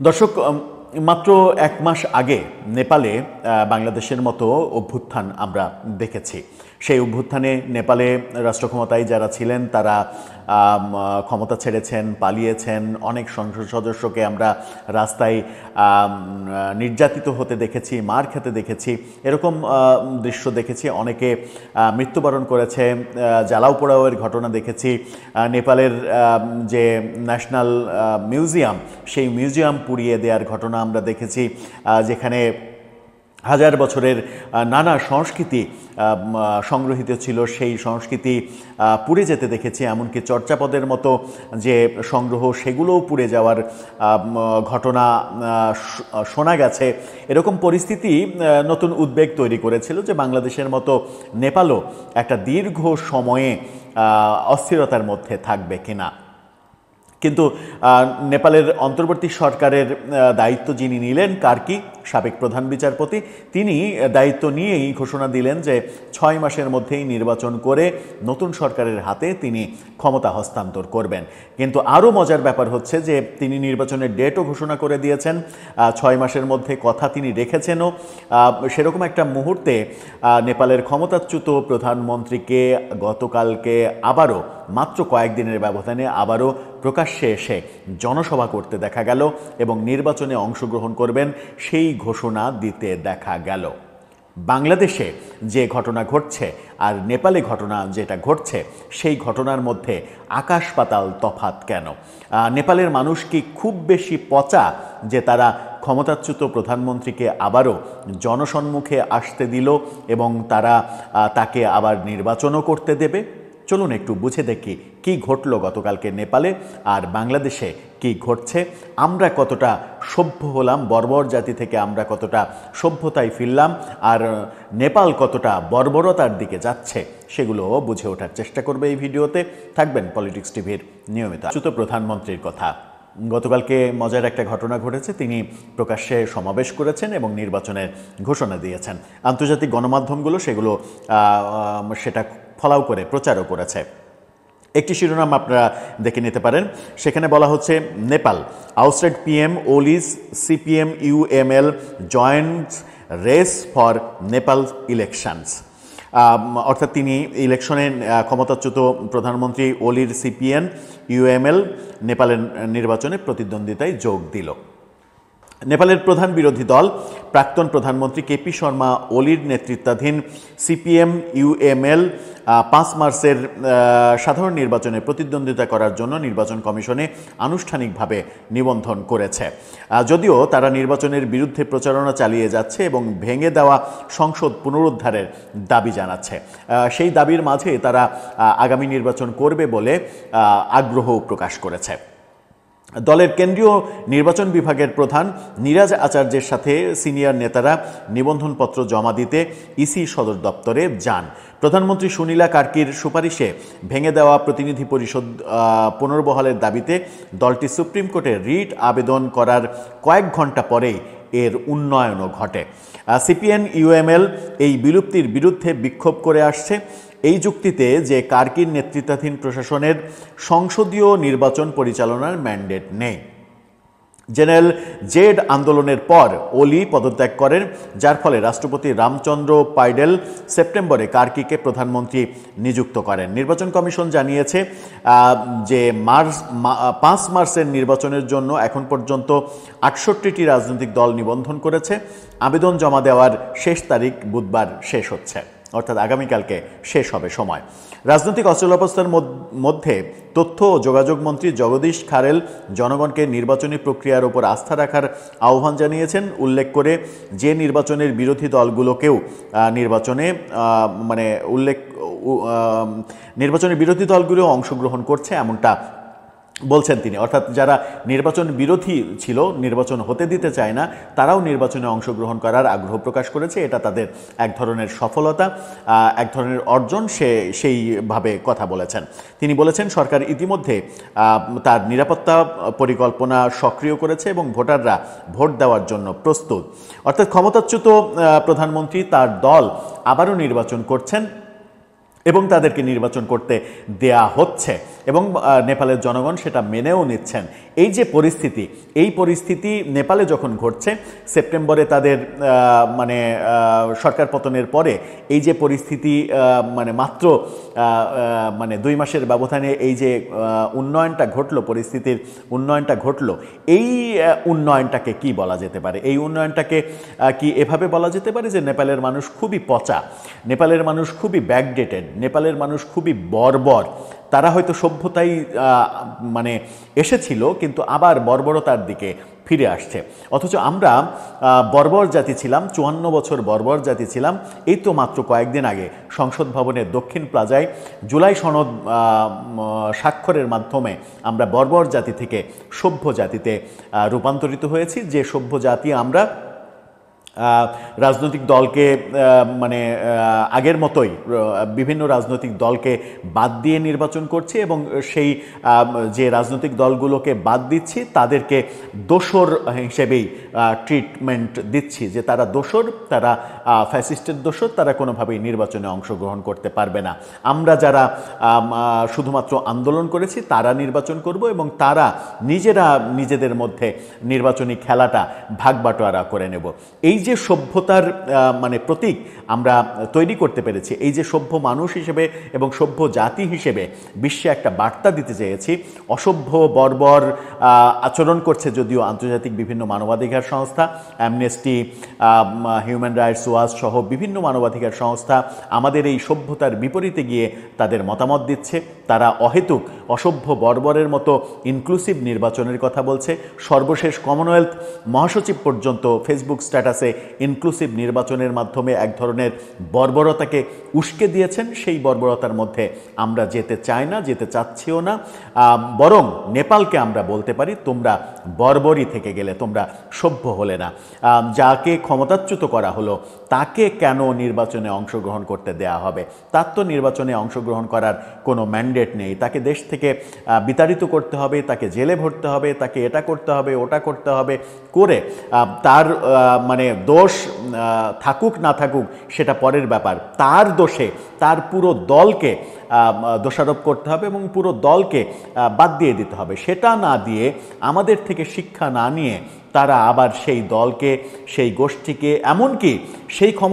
দর্শক মাত্র এক মাস আগে নেপালে বাংলাদেশের মতো অভ্যুত্থান আমরা দেখেছি। সেই অভ্যুত্থানে নেপালে রাষ্ট্রক্ষমতায় যারা ছিলেন, তারা ক্ষমতা ছেড়েছেন, পালিয়েছেন। অনেক সংসদ সদস্যকে আমরা রাস্তায় নির্যাতিত হতে দেখেছি, মার খেতে দেখেছি। এরকম দৃশ্য দেখেছি। অনেকে মৃত্যুবরণ করেছে জ্বালাও পোড়াওয়ের ঘটনা দেখেছি। নেপালের যে ন্যাশনাল মিউজিয়াম, সেই মিউজিয়াম পুড়িয়ে দেওয়ার ঘটনা আমরা দেখেছি যেখানে হাজার বছরের নানা সংস্কৃতি সংগ্রহিত ছিল, সেই সংস্কৃতি পুড়ে যেতে দেখেছি। এমনকি চর্চাপদের মতো যে সংগ্রহ, সেগুলোও পুড়ে যাওয়ার ঘটনা শোনা গেছে। এরকম পরিস্থিতি নতুন উদ্বেগ তৈরি করেছিল যে বাংলাদেশের মতো নেপালও একটা দীর্ঘ সময়ে অস্থিরতার মধ্যে থাকবে কিনা। কিন্তু নেপালের অন্তর্বর্তী সরকারের দায়িত্ব যিনি নিলেন কার্কি সাবেক প্রধান বিচারপতি, তিনি দায়িত্ব নিয়েই ঘোষণা দিলেন যে ছয় মাসের মধ্যেই নির্বাচন করে নতুন সরকারের হাতে তিনি ক্ষমতা হস্তান্তর করবেন। কিন্তু আরও মজার ব্যাপার হচ্ছে যে তিনি নির্বাচনের ডেটও ঘোষণা করে দিয়েছেন ছয় মাসের মধ্যে কথা তিনি রেখেছেনও। সেরকম একটা মুহূর্তে নেপালের ক্ষমতাচ্যুত প্রধানমন্ত্রীকে গতকালকে আবারও, মাত্র কয়েকদিনের ব্যবধানে আবারও প্রকাশ্যে এসে জনসভা করতে দেখা গেল এবং নির্বাচনে অংশগ্রহণ করবেন সেই ঘোষণা দিতে দেখা গেল। বাংলাদেশে যে ঘটনা ঘটছে আর নেপালে ঘটনা যেটা ঘটছে, সেই ঘটনার মধ্যে আকাশ পাতাল তফাত কেন? নেপালের মানুষ কি খুব বেশি পচা যে তারা ক্ষমতাচ্যুত প্রধানমন্ত্রীকে আবারও জনসম্মুখে আসতে দিল এবং তারা তাকে আবার নির্বাচনও করতে দেবে? চলুন একটু বুঝে দেখি কি ঘটলো গতকালকে নেপালে আর বাংলাদেশে কি ঘটছে। আমরা কতটা সভ্য হলাম, বর্বর জাতি থেকে আমরা কতটা সভ্যতায় ফিরলাম আর নেপাল কতটা বর্বরতার দিকে যাচ্ছে সেগুলো বুঝে ওঠার চেষ্টা করবে এই ভিডিওতে। থাকবেন পলিটিক্স টিভির নিয়মিত। আচ্যুত প্রধানমন্ত্রীর কথা। গতকালকে মজার একটা ঘটনা ঘটেছে। তিনি প্রকাশ্যে সমাবেশ করেছেন এবং নির্বাচনের ঘোষণা দিয়েছেন। আন্তর্জাতিক গণমাধ্যমগুলো সেগুলো সেটা ফলাও করে, প্রচারও করেছে। একটি শিরোনাম আপনারা দেখে নিতে পারেন। সেখানে বলা হচ্ছে, Nepal outside PM, ওলিস, CPM, UML joint race for Nepal elections. অর্থাৎ তিনি ইলেকশনে ক্ষমতাচ্যুত প্রধানমন্ত্রী, ওলির সিপিএন ইউএমএল, নেপালের নির্বাচনে প্রতিদ্বন্দ্বিতায় যোগ দিল। নেপালের প্রধান বিরোধী দল, প্রাক্তন প্রধানমন্ত্রী কেপি শর্মা, ওলির নেতৃত্বাধীন সিপিএম ইউএমএল পাঁচ মার্চের সাধারণ নির্বাচনে প্রতিদ্বন্দ্বিতা করার জন্য নির্বাচন কমিশনে আনুষ্ঠানিকভাবে নিবন্ধন করেছে। যদিও তারা নির্বাচনের বিরুদ্ধে প্রচারণা চালিয়ে যাচ্ছে এবং ভেঙে দেওয়া সংসদ পুনরুদ্ধারের দাবি জানাচ্ছে। সেই দাবির মাঝে তারা আগামী নির্বাচন করবে বলে আগ্রহ প্রকাশ করেছে। দলের কেন্দ্রীয় নির্বাচন বিভাগের প্রধান নিরাজ আচার্যের সাথে সিনিয়র নেতারা নিবন্ধনপত্র জমা দিতে ইসি সদর দপ্তরে যান। প্রধানমন্ত্রী সুনীলা কার্কির সুপারিশে ভেঙে দেওয়া প্রতিনিধি পরিষদ পুনর্বহালের দাবিতে দলটি সুপ্রিম কোর্টে রিট আবেদন করার কয়েক ঘণ্টা পরেই এর উন্নয়নও ঘটে। সিপিএন ইউএমএল এই বিলুপ্তির বিরুদ্ধে বিক্ষোভ করে আসছে। এই যুক্তিতে যে কার্কির নেতৃত্বাধীন প্রশাসনের সংসদীয় নির্বাচন পরিচালনার ম্যান্ডেট নেই। জেনারেল জেড আন্দোলনের পর ওলি পদত্যাগ করেন, যার ফলে রাষ্ট্রপতি রামচন্দ্র পাইডেল সেপ্টেম্বরে কার্কিকে প্রধানমন্ত্রী নিযুক্ত করেন। নির্বাচন কমিশন জানিয়েছে যে মার্চ পাঁচ মার্চের নির্বাচনের জন্য এখন পর্যন্ত আটষট্টিটি রাজনৈতিক দল নিবন্ধন করেছে। আবেদন জমা দেওয়ার শেষ তারিখ বুধবার শেষ হচ্ছে। অর্থাৎ আগামীকালকে শেষ হবে সময়। রাজনৈতিক অচলাবস্থার মধ্যে তথ্য ও যোগাযোগ মন্ত্রী জগদীশ খারেল জনগণকে নির্বাচনী প্রক্রিয়ার উপর আস্থা রাখার আহ্বান জানিয়েছেন। উল্লেখ করে যে নির্বাচনের বিরোধী দলগুলোকেও নির্বাচনে মানে উল্লেখ নির্বাচনের বিরোধী দলগুলো অংশগ্রহণ করছে এমনটা বলছেন তিনি। অর্থাৎ যারা নির্বাচন বিরোধী ছিল, নির্বাচন হতে দিতে চায় না, তারাও নির্বাচনে অংশগ্রহণ করার আগ্রহ প্রকাশ করেছে। এটা তাদের এক ধরনের সফলতা এক ধরনের অর্জন সে, সেইভাবে কথা বলেছেন। তিনি বলেছেন, সরকার ইতিমধ্যে তার নিরাপত্তা পরিকল্পনা সক্রিয় করেছে এবং ভোটাররা ভোট দেওয়ার জন্য প্রস্তুত। অর্থাৎ ক্ষমতাচ্যুত প্রধানমন্ত্রী তার দল আবারও নির্বাচন করছেন। এবং তাদেরকে নির্বাচন করতে দেয়া হচ্ছে এবং নেপালের জনগণ সেটা মেনেও নিচ্ছেন। এই যে পরিস্থিতি, এই পরিস্থিতি নেপালে যখন ঘটছে, সেপ্টেম্বরে তাদের মানে সরকার পতনের পরে এই যে পরিস্থিতি মানে মাত্র মানে দুই মাসের ব্যবধানে এই যে উন্নয়নটা ঘটলো, পরিস্থিতির উন্নয়নটা ঘটলো, এই উন্নয়নটাকে কি বলা যেতে পারে? এই উন্নয়নটাকে কি এভাবে বলা যেতে পারে যে নেপালের মানুষ খুবই পচা, নেপালের মানুষ খুবই ব্যাকডেটেড নেপালের মানুষ খুবই বর্বর। তারা হয়তো সভ্যতাই মানে এসেছিল, কিন্তু আবার বর্বরতার দিকে ফিরে আসছে। অথচ আমরা বর্বর জাতি ছিলাম, চুয়ান্ন বছর বর্বর জাতি ছিলাম। এই তো মাত্র কয়েকদিন আগে সংসদ ভবনের দক্ষিণ প্লাজায় জুলাই সনদ স্বাক্ষরের মাধ্যমে আমরা বর্বর জাতি থেকে সভ্য জাতিতে রূপান্তরিত হয়েছি। যে সভ্য জাতি আমরা রাজনৈতিক দলকে মানে আগের মতোই বিভিন্ন রাজনৈতিক দলকে বাদ দিয়ে নির্বাচন করছি এবং সেই যে রাজনৈতিক দলগুলোকে বাদ দিচ্ছি, তাদেরকে দোসর হিসেবেই ট্রিটমেন্ট দিচ্ছি যে তারা দোসর তারা ফ্যাসিস্টের দোসর তারা কোনোভাবেই নির্বাচনে অংশগ্রহণ করতে পারবে না। আমরা যারা শুধুমাত্র আন্দোলন করেছি, তারা নির্বাচন করব এবং তারা নিজেরা নিজেদের মধ্যে নির্বাচনী খেলাটা ভাগ বাটোয়ারা করে নেব। এই যে সভ্যতার মানে প্রতীক আমরা তৈরি করতে পেরেছি, এই যে সভ্য মানুষ হিসেবে এবং সভ্য জাতি হিসেবে বিশ্বে একটা বার্তা দিতে চেয়েছি। অসভ্য, বর্বর আচরণ করছে যদিও আন্তর্জাতিক বিভিন্ন মানবাধিকার সংস্থা অ্যামনেস্টি হিউম্যান রাইটস ওয়াচ সহ বিভিন্ন মানবাধিকার সংস্থা আমাদের এই সভ্যতার বিপরীতে গিয়ে তাদের মতামত দিচ্ছে। তারা অহেতুক অসভ্য বর্বরের মতো ইনক্লুসিভ নির্বাচনের কথা বলছে। সর্বশেষ কমনওয়েলথ মহাসচিব পর্যন্ত ফেসবুক স্ট্যাটাসে ইনক্লুসিভ নির্বাচনের মাধ্যমে এক ধরনের বর্বরতাকে উস্কে দিয়েছেন। সেই বর্বরতার মধ্যে আমরা যেতে চাই না, যেতে চাচ্ছিও না। বরং নেপালকে আমরা বলতে পারি, তোমরা বর্বরই থেকে গেলে তোমরা সভ্য হলে না। যাকে ক্ষমতাচ্যুত করা হলো, তাকে কেন নির্বাচনে অংশগ্রহণ করতে দেয়া হবে? তার তো নির্বাচনে অংশগ্রহণ করার কোনো ম্যান্ডেট নেই। তাকে দেশ থেকে বিতাড়িত করতে হবে, তাকে জেলে ভরতে হবে, তাকে এটা করতে হবে, ওটা করতে হবে করে তার মানে দোষ থাকুক না থাকুক, সেটা পরের ব্যাপার। তার দোষে, তার পুরো দলকে দোষারোপ করতে হবে এবং পুরো দলকে বাদ দিয়ে দিতে হবে। সেটা না দিয়ে আমাদের থেকে শিক্ষা না নিয়ে তারা আবার সেই দলকে সেই গোষ্ঠীকে এমনকি সেই ক্ষমতা